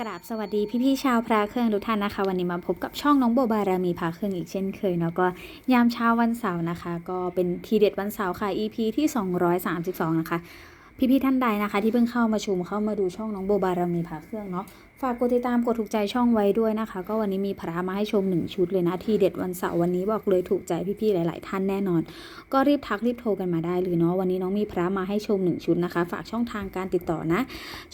กราบสวัสดีพี่ๆชาวพระเครื่องทุกท่านนะคะ วันนี้มาพบกับช่องน้องโบบารามีพระเครื่องอีกเช่นเคยเนาะก็ยามเช้าวันเสาร์นะคะ ก็เป็นทีเด็ดวันเสาร์ค่ะ EP ที่ 232 นะคะ พี่ๆท่านใดนะคะ ที่เพิ่งเข้ามาชมเข้ามาดูช่องน้องโบบารามีพระเครื่องเนาะ ฝากกดติดตามกดถูกใจช่องไว้ด้วยนะคะ ก็วันนี้มีพระมาให้ชมหนึ่งชุดเลยนะ ทีเด็ดวันเสาร์วันนี้บอกเลยถูกใจพี่ๆหลาย ๆ ท่านแน่นอน ก็รีบทักรีบโทรกันมาได้เลยเนาะวันนี้น้องมีพระมาให้ชมหนึ่งชุดนะคะ ฝากช่องทางการติดต่อนะ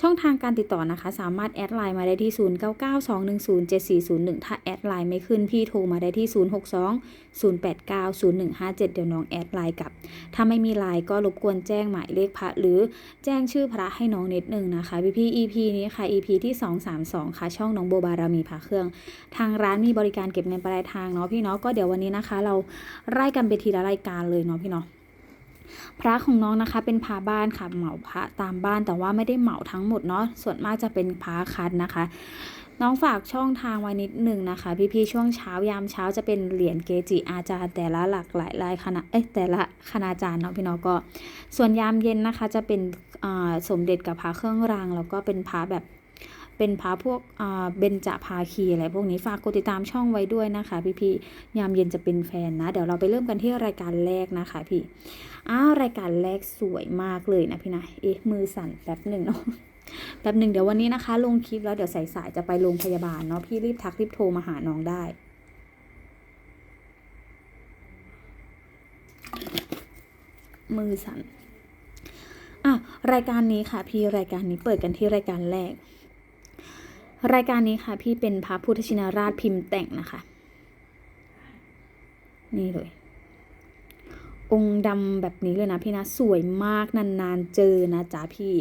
ช่องทางการติดต่อนะคะ สามารถแอดไลน์มาได้ที่ 0992107401 ถ้าแอดไลน์ไม่ขึ้นพี่โทรมาได้ที่ 062-089-0157 เดี๋ยวน้องแอดไลน์กลับ ถ้าไม่มีไลน์ก็รบกวนแจ้งหมายเลขพระหรือแจ้งชื่อพระให้น้องนิดนึงนะคะพี่พี่ EP นี้ค่ะ EP ที่2ค่ะช่องน้องโบบารามีพระเครื่อง ทางร้านมีบริการเก็บเงินปลายทางเนาะพี่เนาะก็เดี๋ยววันนี้นะคะ เราไล่กันไปทีละรายการเลยเนาะพี่เนาะพระของน้องนะคะเป็นพระบ้านค่ะเหมาพระตามบ้านแต่ว่าไม่ได้เหมาทั้งหมดเนาะส่วนมากจะเป็นพระคัดนะคะ น้องฝากช่องทางไว้นิดหนึ่งนะคะ พี่ๆช่วงเช้ายามเช้าจะเป็นเหรียญเกจิอาจารย์แต่ละหลากหลายลายคณะเอ้ยแต่ละคณาจารย์เนาะพี่เนาะก็ ส่วนยามเย็นนะคะจะเป็นสมเด็จกับพระเครื่องรางแล้วก็เป็นพระแบบ เป็นพระพวกอ่าเบญจภาคีอะไรพวกนี้ฝากกดติดตามช่องไว้ด้วยนะคะ พี่ๆยามเย็นจะเป็นแฟนนะ เดี๋ยวเราไปเริ่มกันที่รายการแรกนะคะพี่อ้าวรายการแรกสวยมากเลยนะพี่นะเอ๊ะมือสั่นแป๊บหนึ่งเนาะแป๊บหนึ่งเดี๋ยววันนี้นะคะ ลงคลิปแล้วเดี๋ยวสายๆจะไปโรงพยาบาลเนาะพี่รีบทักรีบโทรมาหาน้องได้มือสั่นอะรายการนี้ค่ะ พี่รายการนี้เปิดกันที่รายการแรก รายการนี้ค่ะ พี่เป็นพระพุทธชินราชพิมพ์แต่งนะคะ นี่เลย องค์ดำแบบนี้เลยนะพี่นะ สวยมากนานๆเจอนะจ๊ะพี่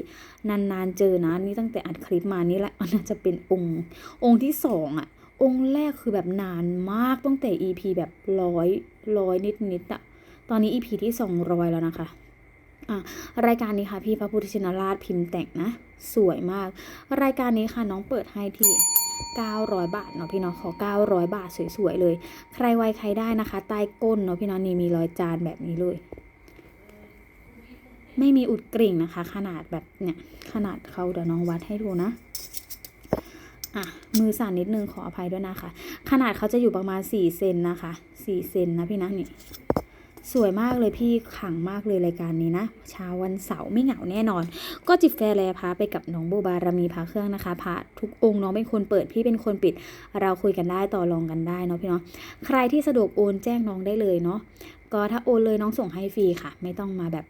นานๆเจอนะ นี่ตั้งแต่อัดคลิปมานี่แหละน่าจะเป็นองค์ องค์ที่สองอะองค์แรกคือแบบนานมากตั้งแต่ EP แบบร้อยร้อยนิดๆอะตอนนี้ EP ที่สองร้อยแล้วนะคะอะ รายการนี้ค่ะพี่พระพุทธชินราชพิมพ์แต่งนะ สวยมาก รายการนี้ค่ะน้องเปิดให้ที่ 900 บาทเนาะพี่เนาะขอ 900 บาทสวยๆเลย ใครไวใครได้นะคะ ใต้ก้นเนาะพี่เนาะนี่มีรอยจานแบบนี้เลย ไม่มีอุดกริ่งนะคะ ขนาดแบบเนี่ยขนาดเขาเดี๋ยวน้องวัดให้ดูนะอะมือสั่นนิดนึงขออภัยด้วยนะคะ ขนาดเขาจะอยู่ประมาณ 4 เซนนะคะ 4 เซนนะพี่นะนี่ สวยมากเลยพี่ขังมากเลยรายการนี้นะเช้าวันเสาร์ไม่เหงาแน่นอน ก็จิบแฟแลพาไปกับน้องโบบารมีพาเครื่องนะคะพาทุกองค์น้องเป็นคนเปิดพี่เป็นคนปิด เราคุยกันได้ต่อรองกันได้เนาะพี่เนาะใครที่สะดวกโอนแจ้งน้องได้เลยเนาะก็ถ้าโอนเลยน้องส่งให้ฟรีค่ะ ไม่ต้องมาแบบ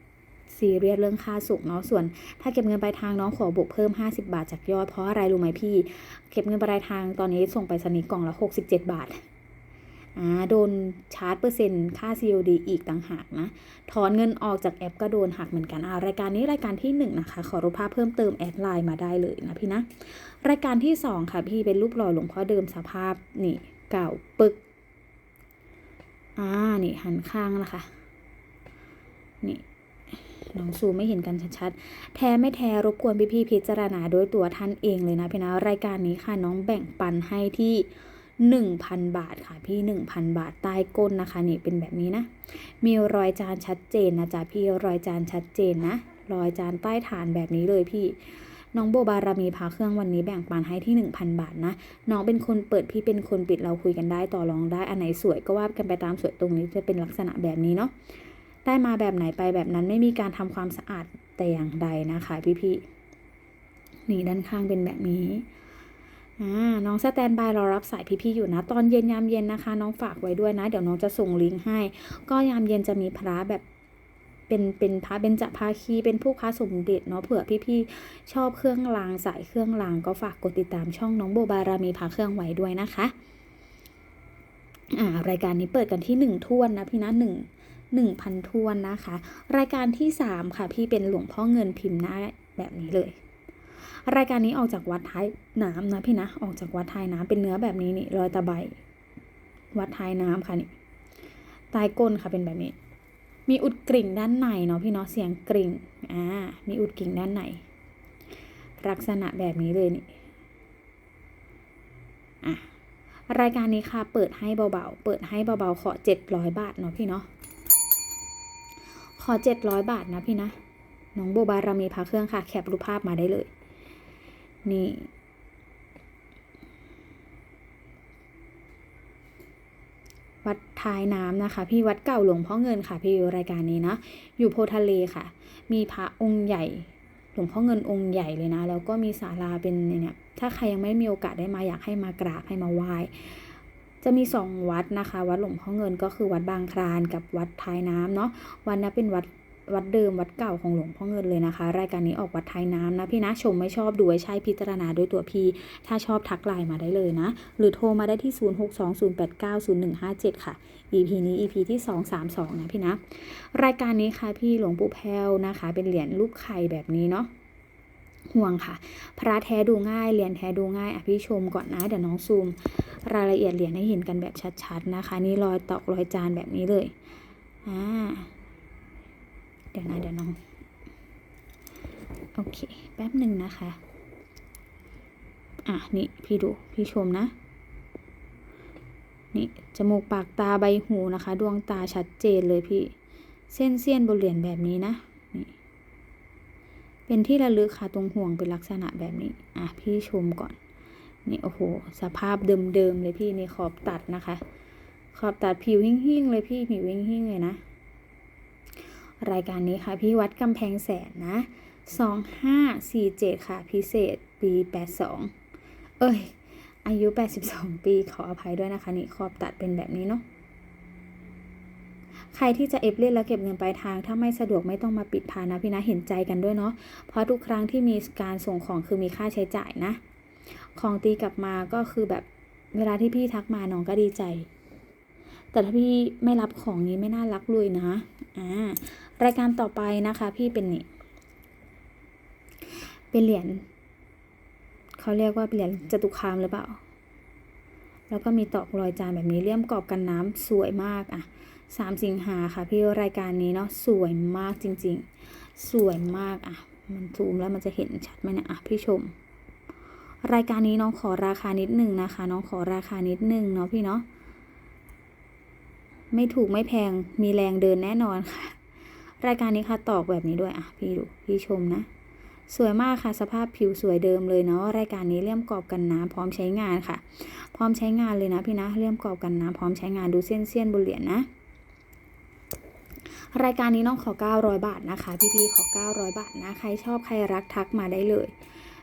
ซีเรียสเรื่องค่าส่งเนาะส่วน ถ้าเก็บเงินปลายทางน้องขอบวกเพิ่ม 50 บาทจากยอดเพราะอะไรรู้ไหมพี่ เก็บเงินปลายทางตอนนี้ส่งไปสนิกกล่องละ 67 บาทอ่า โดนชาร์จเปอร์เซ็นต์ค่า COD อีกต่างหากนะ ถอนเงินออกจากแอปก็โดนหักเหมือนกันอ่ารายการนี้รายการที่หนึ่งนะคะ ขอรูปภาพเพิ่มเติมแอดไลน์มาได้เลยนะพี่นะ รายการที่สองค่ะพี่เป็นรูปหล่อหลวงพ่อเดิมสภาพนี่เก่าปึก อ่า นี่หันข้างนะคะนี่น้องซูไม่เห็นกันชัดๆ แท้ไม่แท้รบกวนพี่ๆพิจารณาด้วยตัวท่านเองเลยนะพี่นะรายการนี้ค่ะน้องแบ่งปันให้ที่ 1,000 บาทค่ะพี่ 1,000 บาทใต้ก้นนะคะนี่เป็นแบบนี้นะ มีรอยจานชัดเจนนะจ๊ะพี่รอยจานชัดเจนนะ รอยจานใต้ฐานแบบนี้เลยพี่น้องโบบารามีพาเครื่องวันนี้แบ่งปันให้ที่ 1,000 บาทนะ น้องเป็นคนเปิดพี่เป็นคนปิดเราคุยกันได้ต่อรองได้อันไหนสวยก็ว่ากันไปตามสวยตรงนี้จะเป็นลักษณะแบบนี้เนาะได้มาแบบไหนไปแบบนั้นไม่มีการทำความสะอาดแต่อย่างใดนะคะพี่ๆนี่ด้านข้างเป็นแบบนี้ น้องสแตนบายรอรับสายพี่ๆอยู่นะ ตอนเย็นยามเย็นนะคะ น้องฝากไว้ด้วยนะ เดี๋ยวน้องจะส่งลิงก์ให้ ก็ยามเย็นจะมีพระแบบเป็นเป็นพระเบญจภาคีเป็นผู้ค้าสมเด็จเนาะเผื่อพี่ๆชอบเครื่องรางสายเครื่องรางก็ฝากกดติดตามช่องน้องโบบารามีพาเครื่องไว้ด้วยนะคะอ่ารายการนี้เปิดกันที่หนึ่งท่วนนะพี่นะหนึ่งหนึ่งพันทวนนะคะ รายการที่สามค่ะพี่เป็นหลวงพ่อเงินพิมพ์หน้าแบบนี้เลย รายการนี้ออกจากวัดท้ายน้ำนะพี่นะ ออกจากวัดท้ายน้ำเป็นเนื้อแบบนี้นี่รอยตะไบวัดท้ายน้ำค่ะนี่ใต้ก้นค่ะเป็นแบบนี้ มีอุดกริ่งด้านในเนาะพี่เนาะเสียงกริ่งอ่ามีอุดกริ่งด้านในลักษณะแบบนี้เลยนี่อะรายการนี้ค่ะเปิดให้เบาๆ เปิดให้เบาๆขอเจ็ดร้อยบาทเนาะพี่เนาะขอเจ็ดร้อยบาทนะพี่นะน้องโบบารามีพาเครื่องค่ะ แคปรูปภาพมาได้เลย นี่ วัดท้ายน้ำนะคะ พี่วัดเก่าหลวงพ่อเงินค่ะ พี่รายการนี้นะ อยู่โพทะเลค่ะ มีพระองค์ใหญ่หลวงพ่อเงินองค์ใหญ่เลยนะ แล้วก็มีศาลาเป็นเนี่ยถ้าใครยังไม่มีโอกาสได้มาอยากให้มากราบให้มาไหว้จะมีสองวัดนะคะ วัดหลวงพ่อเงินก็คือวัดบางครานกับวัดท้ายน้ำเนาะวัดนี้เป็นวัด วัดเดิมวัดเก่าของหลวงพ่อเงินเลยนะคะ รายการนี้ออกวัดท้ายน้ำนะพี่นะชมไม่ชอบดูให้ใช้พิจารณาด้วยตัวพี่ ถ้าชอบทักไลน์มาได้เลยนะ หรือโทรมาได้ที่ 0620890157 ค่ะ EP นี้ EP ที่ 232 นะพี่นะ รายการนี้ค่ะพี่หลวงปู่แพรวนะคะ เป็นเหรียญรูปไข่แบบนี้เนาะห่วงค่ะ พระแท้ดูง่ายเหรียญแท้ดูง่ายอะพี่ชมก่อนนะเดี๋ยวน้องซูม รายละเอียดเหรียญให้เห็นกันแบบชัดๆนะคะ นี่รอยตอกรอยจานแบบนี้เลยอ่า ดี๋ยวนะเดี๋ยวน้อง โอเค แป๊บหนึ่งนะคะ อะ นี่พี่ดู พี่ชมนะ นี่ จมูกปากตาใบหูนะคะ ดวงตาชัดเจนเลยพี่ เส้นเสี้ยนบนเหรียญแบบนี้นะ นี่ เป็นที่ระลึกค่ะ ตรงห่วงเป็นลักษณะแบบนี้ อะ พี่ชมก่อน นี่โอ้โห สภาพเดิมๆเลยพี่ นี่ขอบตัดนะคะ ขอบตัดผิวหิ่งๆเลยพี่ ผิวหิ่งๆเลยนะ รายการนี้ค่ะพี่วัดกำแพงแสนนะสองห้าสี่เจ็ดค่ะ พิเศษปีแปดสองเอ้ย อายุแปดสิบสองปีขออภัยด้วยนะคะนี่ขอบตัดเป็นแบบนี้เนาะใครที่จะเอฟเล่นแล้วเก็บเงินปลายทาง ถ้าไม่สะดวกไม่ต้องมาปิดพานะพี่นะเห็นใจกันด้วยเนาะเพราะทุกครั้งที่มีการส่งของคือมีค่าใช้จ่ายนะ ของตีกลับมาก็คือแบบเวลาที่พี่ทักมาน้องก็ดีใจ แต่ถ้าพี่ไม่รับของนี้ไม่น่ารักเลยนะอ่ารายการต่อไปนะคะพี่เป็นนี่เป็นเหรียญเขาเรียกว่าเป็นเหรียญจตุคามหรือเปล่า แล้วก็มีตอกรอยจานแบบนี้เลี่ยมกรอบกันน้ำสวยมากอะสามสิงหาค่ะพี่รายการนี้เนาะสวยมากจริง ๆ สวยมากอะมันซูมแล้วมันจะเห็นชัดไหมเนี่ยอะพี่ชม รายการนี้น้องขอราคานิดหนึ่งนะคะ น้องขอราคานิดหนึ่งเนาะพี่เนาะ ไม่ถูกไม่แพงมีแรงเดินแน่นอนค่ะ รายการนี้ค่ะตอกแบบนี้ด้วยอะพี่ดูพี่ชมนะ สวยมากค่ะสภาพผิวสวยเดิมเลยเนาะรายการนี้เลี่ยมกรอบกันน้ำพร้อมใช้งานค่ะ พร้อมใช้งานเลยนะพี่นะเลี่ยมกรอบกันน้ำพร้อมใช้งานดูเส้นเสี้ยนบนเหรียญนะรายการนี้น้องขอ 900 บาทนะคะ พี่ๆขอ 900 บาทนะ ใครชอบใครรักทักมาได้เลย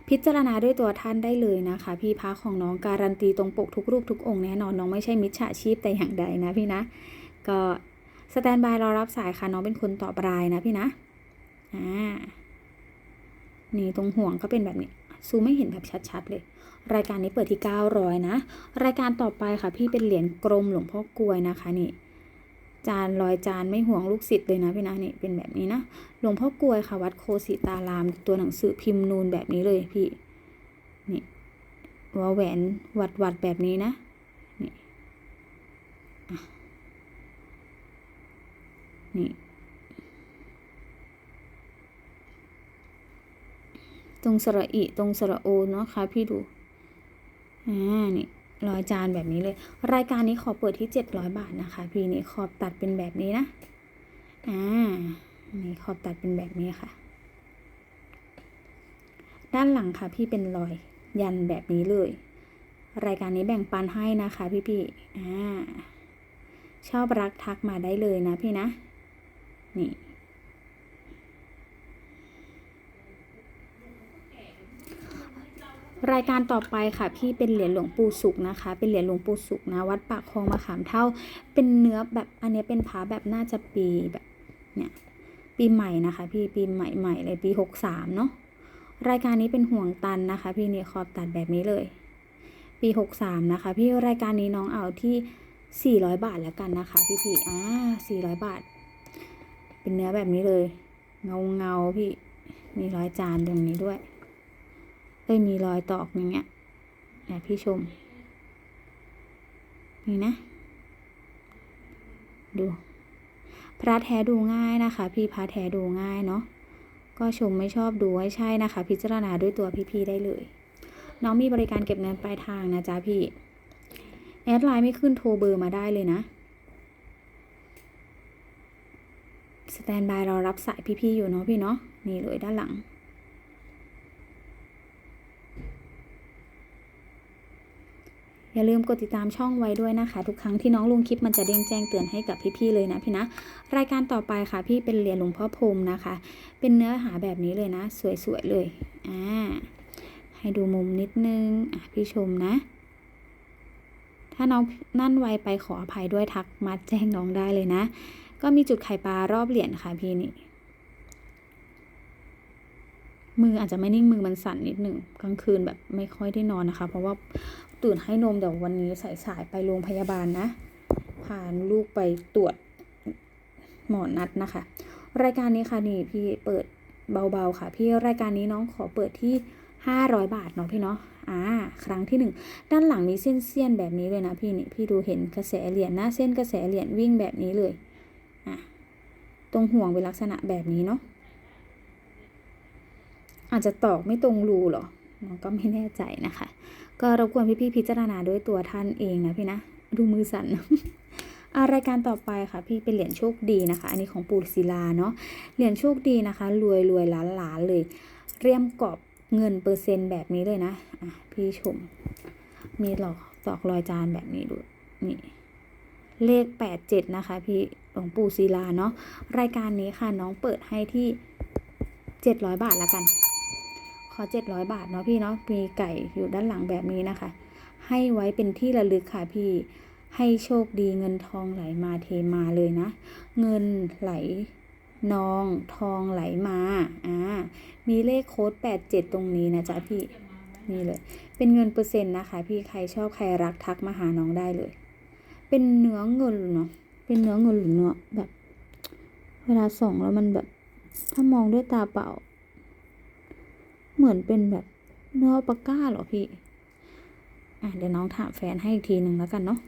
พิจารณาด้วยตัวท่านได้เลยนะคะ พี่พักของน้องการันตีตรงปกทุกรูปทุกองค์แน่นอนน้องไม่ใช่มิจฉาชีพแต่อย่างใดนะพี่นะ ก็สแตนบายรอรับสายค่ะน้องเป็นคนตอบรายนะพี่นะอ่านี่ตรงห่วงก็เป็นแบบนี้ซูไม่เห็นแบบชัดๆเลย รายการนี้เปิดที่ 900 นะ รายการต่อไปค่ะพี่เป็นเหรียญกรมหลวงพ่อกลวยนะคะนี่ จานลอยจานไม่ห่วงลูกศิษย์เลยนะพี่นะนี่เป็นแบบนี้นะหลวงพ่อกลวยค่ะวัดโคสิตาราม ตัวหนังสือพิมพ์นูนแบบนี้เลยพี่นี่วอแหวนวัดวัดแบบนี้นะนี่นี่ตรงสระอิตรงสระโอเนาะค่ะพี่ดูอ่านี่ รอยจานแบบนี้เลย รายการนี้ขอเปิดที่ 700 บาทนะคะพี่นี่ขอบตัดเป็นแบบนี้นะอ่านี่ขอบตัดเป็นแบบนี้ค่ะ ด้านหลังค่ะพี่เป็นรอยยันแบบนี้เลย รายการนี้แบ่งปันให้นะคะพี่พี่ๆอ่าชอบรักทักมาได้เลยนะพี่นะ นี่ รายการต่อไปค่ะพี่เป็นเหรียญหลวงปู่สุขนะคะ เป็นเหรียญหลวงปู่สุขนะ วัดปากคลองมะขามเท่า เป็นเนื้อแบบอันนี้เป็นพาแบบน่าจะปีแบบเนี่ยปีใหม่นะคะ พี่ปีใหม่ๆเลยปีหกสามเนาะรายการนี้เป็นห่วงตันนะคะ พี่นี่ขอบตัดแบบนี้เลย ปีหกสามนะคะ พี่รายการนี้น้องเอาที่สี่ร้อยบาทแล้วกันนะคะ พี่พี่ๆอ่าสี่ร้อยบาท เป็นเนื้อแบบนี้เลย เงาเงาๆพี่มีร้อยจานตรงนี้ด้วย เอ้ยมีรอยตอกอย่างเงี้ยนะพี่ชม นี่นะ ดู พระแท้ดูง่ายนะคะ พี่พระแท้ดูง่ายเนาะก็ชมไม่ชอบดูให้ใช่นะคะ พิจารณาด้วยตัวพี่ๆได้เลย น้องมีบริการเก็บเงินปลายทางนะจ๊ะพี่ แอดไลน์ไม่ขึ้นโทรเบอร์มาได้เลยนะสแตนบายรอรับสายพี่ๆอยู่เนาะพี่เนาะนี่เลยด้านหลัง อย่าลืมกดติดตามช่องไว้ด้วยนะคะ ทุกครั้งที่น้องลุงคลิปมันจะเด้งแจ้งเตือนให้กับพี่ๆเลยนะพี่นะ รายการต่อไปค่ะพี่เป็นเหรียญหลวงพ่อพรมนะคะ เป็นเนื้อหาแบบนี้เลยนะ สวยๆเลยอ่าให้ดูมุมนิดนึงอะพี่ชมนะ ถ้าน้องนั่นไวไปขออภัยด้วยทักมาแจ้งน้องได้เลยนะ ก็มีจุดไข่ปลารอบเหรียญค่ะพี่นี่มืออาจจะไม่นิ่งมือมันสั่นนิดหนึ่งกลางคืนแบบไม่ค่อยได้นอนนะคะ เพราะว่า ตื่นให้นมเดี๋ยววันนี้สายๆไปโรงพยาบาลนะ พาลูกไปตรวจหมอนัดนะคะ รายการนี้ค่ะนี่พี่เปิดเบาๆค่ะ พี่รายการนี้น้องขอเปิดที่ 500 บาทเนาะพี่เนาะอ่าครั้งที่หนึ่งด้านหลังนี้เส้นเสี้ยนแบบนี้เลยนะพี่นี่พี่ดูเห็นกระแสเหรียญนะเส้นกระแสเหรียญวิ่งแบบนี้เลยอะตรงห่วงเป็นลักษณะแบบนี้เนาะอาจจะตอกไม่ตรงรูหรอก็ไม่แน่ใจนะคะ ก็รบกวนพี่ๆพิจารณาด้วยตัวท่านเองนะพี่นะ ดูมือสั่นอารายการต่อไปค่ะ พี่เป็นเหรียญโชคดีนะคะ อันนี้ของปูศิลาเนาะเหรียญโชคดีนะคะ รวยรวยล้านล้านเลย เรียมกรอบเงินเปอร์เซ็นต์แบบนี้เลยนะอะพี่ชม มีหลอกตอกรอยจานแบบนี้ดูนี่เลขแปดเจ็ดนะคะ พี่หลวงปู่ศิลาเนาะรายการนี้ค่ะน้องเปิดให้ที่เจ็ดร้อยบาทและกัน ขอเจ็ดร้อยบาทเนาะพี่เนาะมีไก่อยู่ด้านหลังแบบนี้นะคะ ให้ไว้เป็นที่ระลึกค่ะพี่ ให้โชคดีเงินทองไหลมาเทมาเลยนะ เงินไหลนองทองไหลมาอ่ามีเลขโค้ดแปดเจ็ดตรงนี้นะจ๊ะพี่นี่เลย เป็นเงินเปอร์เซ็นต์นะคะ พี่ใครชอบใครรักทักมาหาน้องได้เลย เป็นเนื้อเงินเนาะเป็นเนื้อเงินหรือเนื้อแบบ เวลาส่องแล้วมันแบบ ถ้ามองด้วยตาเปล่า เหมือนเป็นแบบเนื้ออัลปาก้าเหรอพี่ อะเดี๋ยวน้องถามแฟนให้อีกทีหนึ่งแล้วกันเนาะ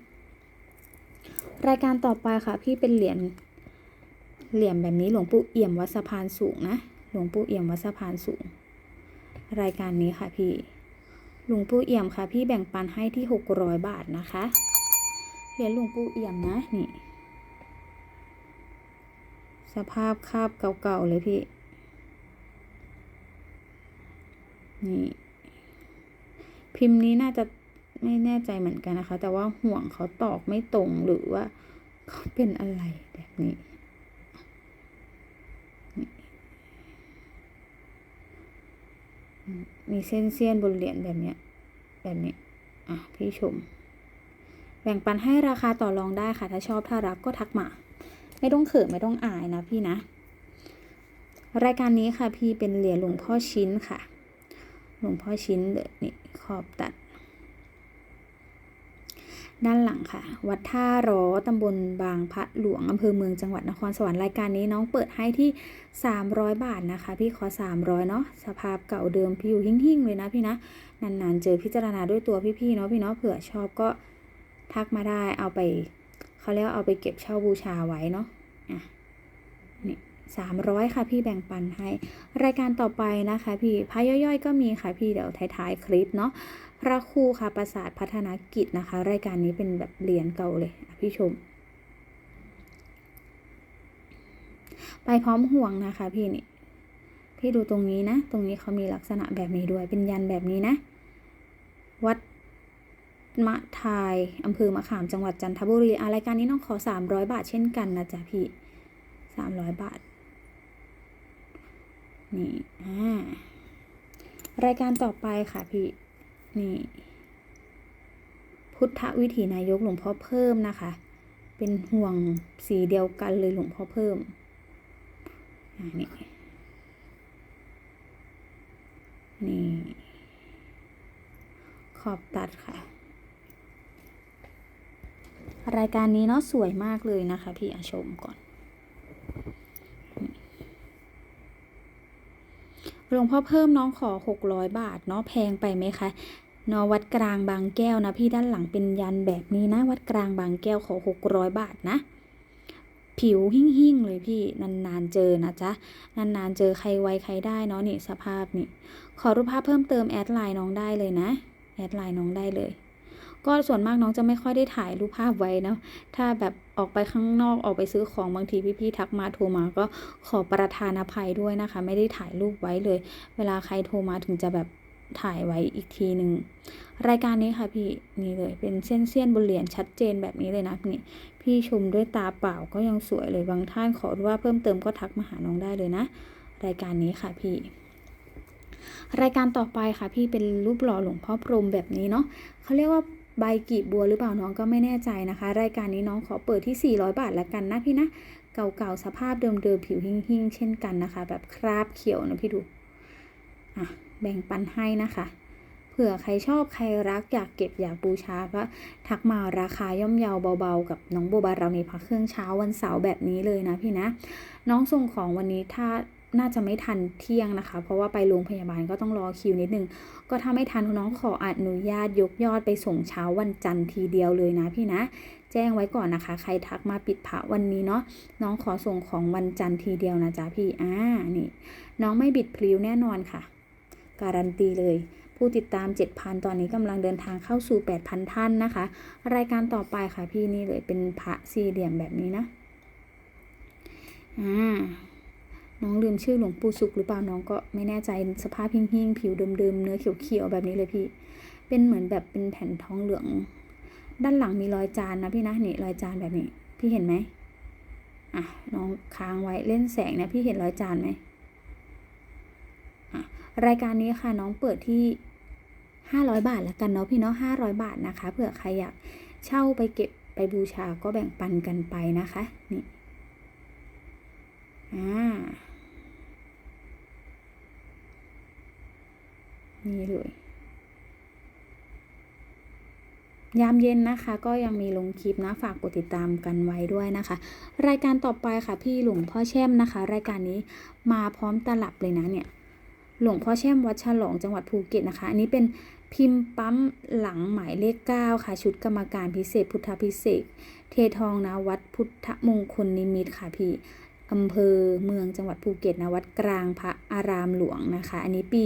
รายการต่อไปค่ะ พี่เป็นเหรียญ เหรียญแบบนี้หลวงปู่เอี่ยมวัดสะพานสูงนะ หลวงปู่เอี่ยมวัดสะพานสูง รายการนี้ค่ะพี่ หลวงปู่เอี่ยมค่ะ พี่แบ่งปันให้ที่หกร้อยบาทนะคะ เหรียญหลวงปู่เอี่ยมนะนี่ สภาพคาบเก่าๆเลยพี่ นี่ พิมพ์นี้น่าจะไม่แน่ใจเหมือนกันนะคะ แต่ว่าห่วงเขาตอกไม่ตรงหรือว่าเขาเป็นอะไรแบบนี้นี่อืมมีเส้นเสี้ยนบนเหรียญแบบเนี้ย แบบนี้ อะ พี่ชม แบ่งปันให้ราคาต่อรองได้ค่ะ ถ้าชอบถ้ารักก็ทักมา ไม่ต้องเขินไม่ต้องอายนะพี่นะ รายการนี้ค่ะพี่เป็นเหรียญหลวงพ่อชิ้นค่ะ ลวงพ่อชิ้นเดยนี่ขอบตัด ด้านหลังค่ะ วัดท่าร้อตำบลบางพระหลวงอำเภอเมืองจังหวัดนครสวรรค์รายการนี้น้องเปิดให้ที่ 300 บาทนะคะ พี่ขอ 300เนาะสภาพเก่าเดิมพี่อยู่หิ่งๆเลยนะพี่นะนานๆ เจอพิจารณาด้วยตัวพี่ๆเนาะพี่เนาะเผื่อชอบก็ทักมาได้เอาไปเขาเรียกว่าเอาไปเก็บเช่าบูชาไว้เนาะอะนี่ สามร้อยค่ะพี่แบ่งปันให้ รายการต่อไปนะคะพี่พระย่อยๆ ก็มีค่ะพี่เดี๋ยวท้ายๆคลิปเนาะพระครูค่ะประสาทพัฒนากิจนะคะ รายการนี้เป็นแบบเหรียญเก่าเลยพี่ชม ไปพร้อมห่วงนะคะพี่นี่พี่ดูตรงนี้นะ ตรงนี้เขามีลักษณะแบบนี้ด้วย เป็นยันแบบนี้นะ วัดมะทายอำเภอมะขามจังหวัดจันทบุรีอะรายการนี้น้องขอสามร้อยบาทเช่นกันนะจ๊ะพี่สามร้อยบาท นี่อ่ารายการต่อไปค่ะพี่นี่ พุทธวิถีนายกหลวงพ่อเพิ่มนะคะ เป็นห่วงสีเดียวกันเลยหลวงพ่อเพิ่มอ่านี่นี่ ขอบตัดค่ะ รายการนี้เนาะสวยมากเลยนะคะ พี่อาชมก่อน หลวงพ่อเพิ่มน้องขอหกร้อยบาทเนาะแพงไปไหมคะเนาะวัดกลางบางแก้วนะพี่ด้านหลังเป็นยันแบบนี้นะ วัดกลางบางแก้วขอหกร้อยบาทนะ ผิวหิ่งๆเลยพี่นานๆเจอนะจ๊ะนานๆเจอใครไวใครได้เนาะนี่สภาพนี่ขอรูปภาพเพิ่มเติมแอดไลน์น้องได้เลยนะแอดไลน์น้องได้เลย ก็ส่วนมากน้องจะไม่ค่อยได้ถ่ายรูปภาพไว้นะถ้าแบบออกไปข้างนอกออกไปซื้อของบางทีพี่ๆทักมาโทรมาก็ขอประทานอภัยด้วยนะคะ ไม่ได้ถ่ายรูปไว้เลย เวลาใครโทรมาถึงจะแบบถ่ายไว้อีกทีหนึ่งรายการนี้ค่ะพี่นี่เลยเป็นเส้นเสี้ยนบนเหรียญชัดเจนแบบนี้เลยนะนี่พี่ชมด้วยตาเปล่าก็ยังสวยเลยบางท่านขอดูว่าเพิ่มเติมก็ทักมาหาน้องได้เลยนะ รายการนี้ค่ะพี่ รายการต่อไปค่ะพี่เป็นรูปหล่อหลวงพ่อพรหมแบบนี้เนาะเขาเรียกว่า ใบกีบบัวหรือเปล่าน้องก็ไม่แน่ใจนะคะ รายการนี้น้องขอเปิดที่ 400 บาทละกันนะพี่นะเก่าๆสภาพเดิมๆผิวหิ่งๆ เช่นกันนะคะ แบบคราบเขียวนะพี่ดูอะแบ่งปันให้นะคะเผื่อใครชอบใครรักอยากเก็บอยากบูชาก็ทักมาราคาย่อมเยาเบาๆ กับน้องโบบาเราในพักเครื่องเช้าวันเสาร์แบบนี้เลยนะพี่นะ น้องส่งของวันนี้ถ้า น่าจะไม่ทันเที่ยงนะคะ เพราะว่าไปโรงพยาบาลก็ต้องรอคิวนิดนึง ก็ถ้าไม่ทันน้องขออนุญาตยกยอดไปส่งเช้าวันจันทร์ทีเดียวเลยนะพี่นะ แจ้งไว้ก่อนนะคะ ใครทักมาปิดผาวันนี้เนาะน้องขอส่งของวันจันทร์ทีเดียวนะจ๊ะพี่อ่านี่น้องไม่บิดพลิ้วแน่นอนค่ะ การันตีเลยผู้ติดตาม 7,000 ตอนนี้กำลังเดินทางเข้าสู่ 8,000 ท่านนะคะ รายการต่อไปค่ะพี่นี่เลยเป็นพระสี่เหลี่ยมแบบนี้นะ อ่า น้องลืมชื่อหลวงปู่สุขหรือเปล่าน้องก็ไม่แน่ใจสภาพหิ่งๆผิวเดิมๆเนื้อเขียวๆแบบนี้เลยพี่ เป็นเหมือนแบบเป็นแผ่นทองเหลือง ด้านหลังมีรอยจานนะพี่นะนี่รอยจานแบบนี้ พี่เห็นไหมอะน้องค้างไว้เล่นแสงนะพี่เห็นรอยจานไหมอะรายการนี้ค่ะน้องเปิดที่ห้าร้อยบาทแล้วกันเนาะพี่เนาะห้าร้อยบาทนะคะเผื่อใครอยากเช่าไปเก็บไปบูชาก็แบ่งปันกันไปนะคะนี่ อ่า นี่เลย ยามเย็นนะคะ ก็ยังมีลงคลิปนะ ฝากกดติดตามกันไว้ด้วยนะคะ รายการต่อไปค่ะพี่หลวงพ่อแช่มนะคะ รายการนี้มาพร้อมตลับเลยนะเนี่ยหลวงพ่อแช่มวัดฉลองจังหวัดภูเก็ตนะคะ อันนี้เป็นพิมพ์ปั๊มหลังหมายเลข 9 ค่ะ ชุดกรรมการพิเศษพุทธพิเศษ เททองนะวัดพุทธมงคลนิมิตค่ะพี่ อำเภอเมืองจังหวัดภูเก็ตนะวัดกลางพระอารามหลวงนะคะ อันนี้ปี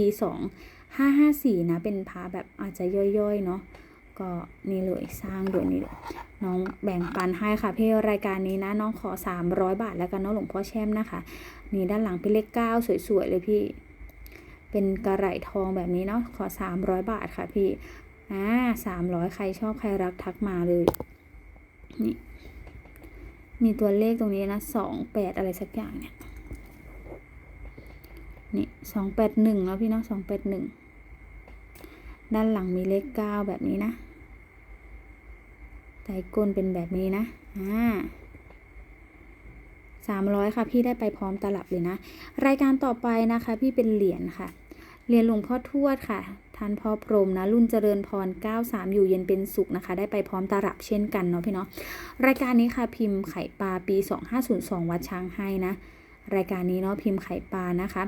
2554 นะ เป็นพระแบบอาจจะย่อยๆ เนาะก็นี่เลยสร้างด้วยนี่เลยน้องแบ่งปันให้ค่ะพี่รายการนี้นะน้องขอ 300 บาทแล้วกันเนาะหลวงพ่อแช่มนะคะ นี่ด้านหลังเป็นเลขเก้าสวยๆเลยพี่ เป็นกระไหลทองแบบนี้เนาะขอ 300 บาทค่ะพี่อ่า300ใครชอบใครรักทักมาเลยนี่ มีตัวเลขตรงนี้นะ28อะไรสักอย่างเนี่ย นี่281แปดหนึ่งแล้วพี่เนาะ281ด้านหลังมีเลขเก้าแบบนี้นะไตก้นเป็นแบบนี้นะ อ่าสามร้อยค่ะ พี่ได้ไปพร้อมตลับเลยนะ รายการต่อไปนะคะ พี่เป็นเหรียญค่ะ เหรียญหลวงพ่อทวดค่ะ ท่านพ่อพรมนะรุ่นเจริญพร 93 อยู่เย็นเป็นสุขนะคะ ได้ไปพร้อมตาลับเช่นกันเนาะพี่เนาะรายการนี้ค่ะพิมพ์ไข่ปลาปี 2502 วัดช้างให้นะ รายการนี้เนาะพิมพ์ไข่ปลานะคะ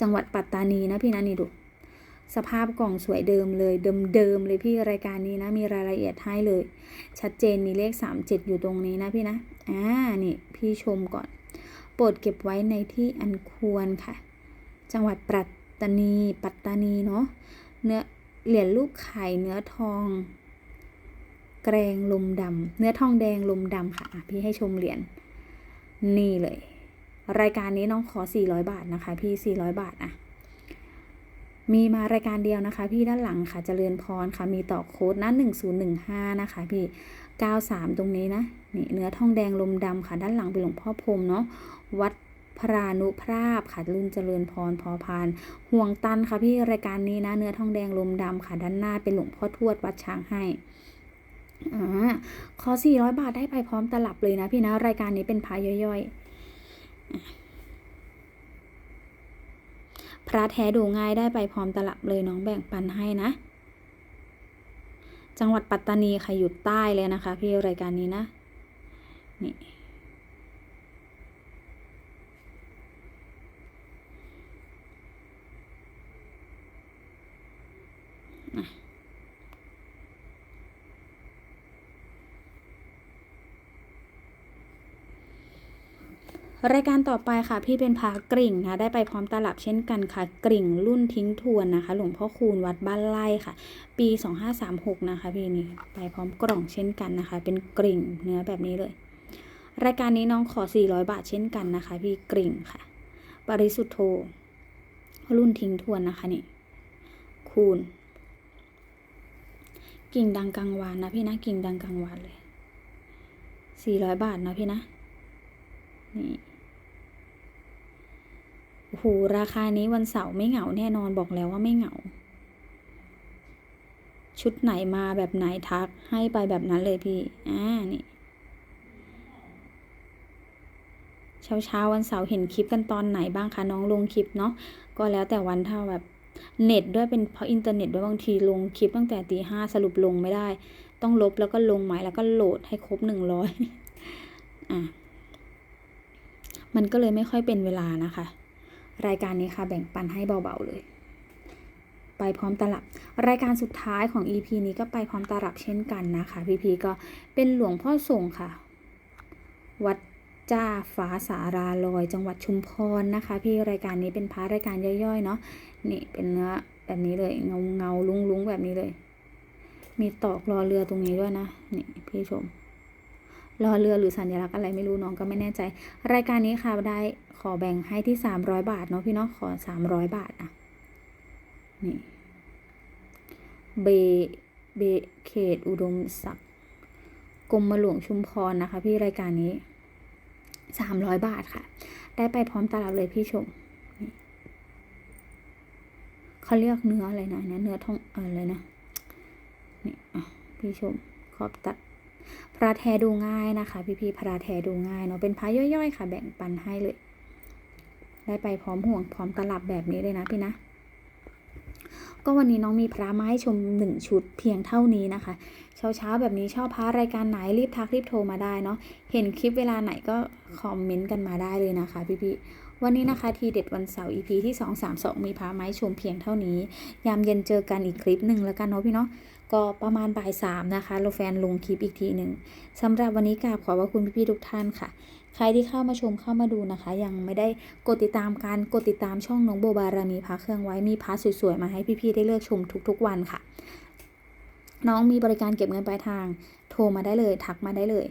จังหวัดปัตตานีนะพี่นะนี่ดูสภาพกล่องสวยเดิมเลยเดิมๆเลยพี่รายการนี้นะมีรายละเอียดให้เลย ชัดเจนมีเลข 37 อยู่ตรงนี้นะพี่นะอ่านี่พี่ชมก่อน โปรดเก็บไว้ในที่อันควรค่ะ จังหวัดปัต ตนี ปัตตานีเนาะเนื้อเหรียญลูกไข่เนื้อทองแกรงลมดำเนื้อทองแดงลมดำค่ะพี่ให้ชมเหรียญนี่เลย รายการนี้น้องขอ 400 บาทนะคะ พี่ 400 บาทอะมีมารายการเดียวนะคะ พี่ด้านหลังค่ะเจริญพรค่ะมีต่อโค้ดนะ1015 นะคะ พี่ 93 ตรงนี้นะนี่เนื้อทองแดงลมดำค่ะ ด้านหลังเป็นหลวงพ่อพรมเนาะวัด พรานุภาพค่ะรุ่นเจริญพรพอพาน ห่วงตันค่ะพี่รายการนี้นะ เนื้อทองแดงลมดำค่ะด้านหน้าเป็นหลวงพ่อทวดวัดช้างให้อ่าขอ 400 บาทได้ไปพร้อมตลับเลยนะพี่นะ รายการนี้เป็นพายย่อยๆ พระแท้ดูง่ายได้ไปพร้อมตลับเลยน้องแบ่งปันให้นะ จังหวัดปัตตานีค่ะอยู่ใต้เลยนะคะ พี่รายการนี้นะ นี่อะ รายการต่อไปค่ะ พี่เป็นพากริ่งนะได้ไปพร้อมตลับเช่นกันค่ะ กริ่งรุ่นทิ้งทวนนะคะ หลวงพ่อคูณวัดบ้านไร่ค่ะ ปี 2536 นะคะพี่นี่ไปพร้อมกล่องเช่นกันนะคะ เป็นกริ่งเนื้อแบบนี้เลย รายการนี้น้องขอ 400 บาทเช่นกันนะคะ พี่กริ่งค่ะ ปริสุทธโธรุ่นทิ้งทวนนะคะนี่คูณ กิ่งดังกลางวานนะพี่นะกิ่งดังกลางวานเลยสี่ร้อยบาทนะพี่นะนี่ โอ้โหราคานี้วันเสาร์ไม่เหงาแน่นอนบอกแล้วว่าไม่เหงา ชุดไหนมาแบบไหนทักให้ไปแบบนั้นเลยพี่ อ่า นี่เช้าเช้าวันเสาร์เห็นคลิปกันตอนไหนบ้างคะน้องลงคลิปเนาะก็แล้วแต่วันถ้าแบบเน็ตด้วยเป็นเพราะอินเทอร์เน็ตด้วยบางทีลงคลิปตั้งแต่ตีห้าสรุปลงไม่ได้ ต้องลบแล้วก็ลงใหม่แล้วก็โหลดให้ครบหนึ่งร้อยอะมันก็เลยไม่ค่อยเป็นเวลานะคะ รายการนี้ค่ะแบ่งปันให้เบาๆเลย ไปพร้อมตลับ รายการสุดท้ายของ EP นี้ก็ไปพร้อมตลับเช่นกันนะคะ พี่พีก็เป็นหลวงพ่อส่งค่ะ วัดจ้าฟ้าสาราลอย จังหวัดชุมพรนะคะ พี่รายการนี้เป็นพาร์ทรายการย่อยๆเนาะนี่เป็นเนื้อแบบนี้เลยเงาเงาลุงลุงแบบนี้เลย มีตอกรอเรือตรงนี้ด้วยนะนี่พี่ชม รอเรือหรือสัญลักษณ์อะไรไม่รู้น้องก็ไม่แน่ใจ รายการนี้ค่ะได้ขอแบ่งให้ที่สามร้อยบาทเนาะพี่เนาะขอสามร้อยบาทอะนี่เบเบเขตอุดมศักดิ์กรมหลวงชุมพรนะคะ พี่รายการนี้สามร้อยบาทค่ะ ได้ไปพร้อมตลับเลยพี่ชมเขาเรียกเนื้ออะไรนะเนื้อทองอออะไรนะนี่อะพี่ชมขอบตัด พระแท้ดูง่ายนะคะพี่พี่ๆพระแท้ดูง่ายเนาะเป็นพระย่อยๆ ค่ะ แบ่งปันให้เลย ได้ไปพร้อมห่วงพร้อมตลับแบบนี้เลยนะพี่นะ ก็วันนี้น้องมีพระมาให้ชมหนึ่งชุดเพียงเท่านี้นะคะเช้าเช้าๆแบบนี้ชอบพระรายการไหนรีบทักรีบโทรมาได้เนาะเห็นคลิปเวลาไหนก็คอมเมนต์กันมาได้เลยนะคะ พี่พี่ๆวันนี้นะคะทีเด็ดวันเสาร์ EP ที่ 232 มีพระไมาให้ชมเพียงเท่านี้ ยามเย็นเจอกันอีกคลิปหนึ่งแล้วกันเนาะพี่เนาะ ก็ประมาณบ่ายสามนะคะโลแฟนลงคลิปอีกทีหนึ่งสำหรับวันนี้กราบขอบพระคุณพี่ๆทุกท่านค่ะ ใครที่เข้ามาชมเข้ามาดูนะคะ ยังไม่ได้กดติดตามการกดติดตามช่องน้องโบบารามีพาเครื่องไว้มีพาสวยๆมาให้พี่ๆได้เลือกชมทุกๆวันค่ะ น้องมีบริการเก็บเงินปลายทาง โทรมาได้เลย ทักมาได้เลย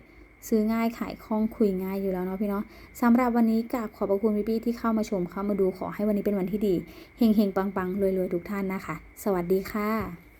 ซื้อง่ายขายคล่องคุยง่ายอยู่แล้วเนาะพี่เนาะสำหรับวันนี้กราบขอบพระคุณพี่ๆที่เข้ามาชมเข้ามาดูขอให้วันนี้เป็นวันที่ดีเฮงๆปังๆรวยๆทุกท่านนะคะ สวัสดีค่ะ